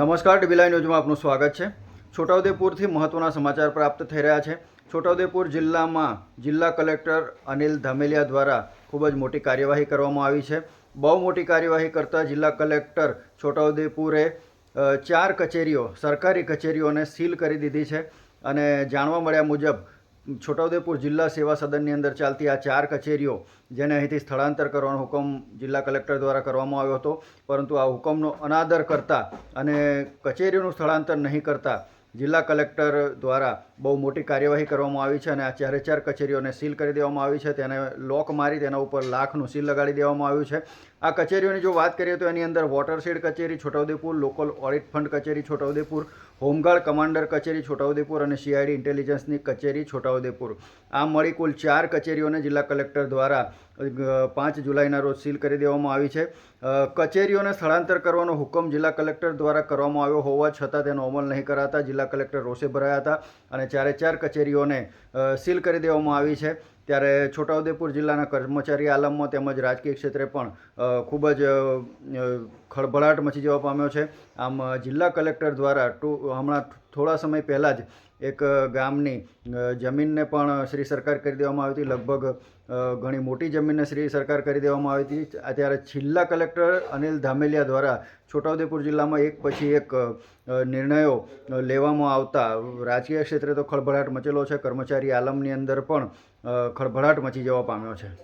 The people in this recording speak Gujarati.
નમસ્કાર ડીબીલાઈ ન્યૂઝમાં આપનું સ્વાગત છે. છોટાઉદેપુરથી મહત્ત્વના સમાચાર પ્રાપ્ત થઈ રહ્યા છે. છોટાઉદેપુર જિલ્લામાં જિલ્લા કલેક્ટર અનિલ ધામેલિયા દ્વારા ખૂબ જ મોટી કાર્યવાહી કરવામાં આવી છે. બહુ મોટી કાર્યવાહી કરતા જિલ્લા કલેક્ટર છોટાઉદેપુરે ચાર કચેરીઓ, સરકારી કચેરીઓને સીલ કરી દીધી છે અને જાણવા મળ્યા મુજબ છોટાઉદેપુર જિલ્લા સેવા સદનની અંદર ચાલતી આ ચાર કચેરીઓ, જેને અહીંથી સ્થળાંતર કરવાનો હુકમ જિલ્લા કલેક્ટર દ્વારા કરવામાં આવ્યો હતો, પરંતુ આ હુકમનો અનાદર કરતા અને કચેરીઓનું સ્થળાંતર નહીં કરતા જિલ્લા કલેક્ટર દ્વારા બહુ મોટી કાર્યવાહી કરવામાં આવી છે અને આ ચારે ચાર કચેરીઓને સીલ કરી દેવામાં આવી છે. તેને લોક મારી, તેના ઉપર લાખનું સીલ લગાડી દેવામાં આવ્યું છે. આ કચેરીઓની જો વાત કરીએ તો એની અંદર વોટરશેડ કચેરી, છોટાઉદેપુર લોકલ ઓડિટ ફંડ કચેરી, છોટાઉદેપુર હોમગાર્ડ કમાન્ડર કચેરી, છોટાઉદેપુર અને સીઆઈડી ઇન્ટેલિજન્સની કચેરી, છોટાઉદેપુર. આમ મળી કુલ ચાર કચેરીઓને જિલ્લા કલેક્ટર દ્વારા પાંચ જુલાઈના રોજ સીલ કરી દેવામાં આવી છે. કચેરીઓને સ્થળાંતર કરવાનો હુકમ જિલ્લા કલેક્ટર દ્વારા કરવામાં આવ્યો હોવા છતાં તેનો અમલ નહીં કરાતા જિલ્લા કલેક્ટર રોષે ભરાયા હતા અને ચારે ચાર કચેરીઓને સીલ કરી દેવામાં આવી છે. ત્યારે છોટાઉદેપુર જિલ્લાના કર્મચારી આલમમાં તેમજ રાજકીય ક્ષેત્રે પણ ખૂબ જ ખળભળાટ મચી જવા પામ્યો છે. આમ જિલ્લા કલેક્ટર દ્વારા ટુ, હમણાં થોડા સમય પહેલાં જ એક ગામની જમીનને પણ શ્રી સરકાર કરી દેવામાં આવી હતી. લગભગ ઘણી મોટી જમીનને શ્રી સરકાર કરી દેવામાં આવી હતી. અત્યારે જિલ્લા કલેક્ટર અનિલ ધામેલિયા દ્વારા છોટાઉદેપુર જિલ્લામાં એક પછી એક નિર્ણયો લેવામાં આવતા રાજકીય ક્ષેત્રે તો ખળભળાટ મચેલો છે. કર્મચારી આલમની અંદર પણ ખળભળાટ મચી જવા પામ્યો છે.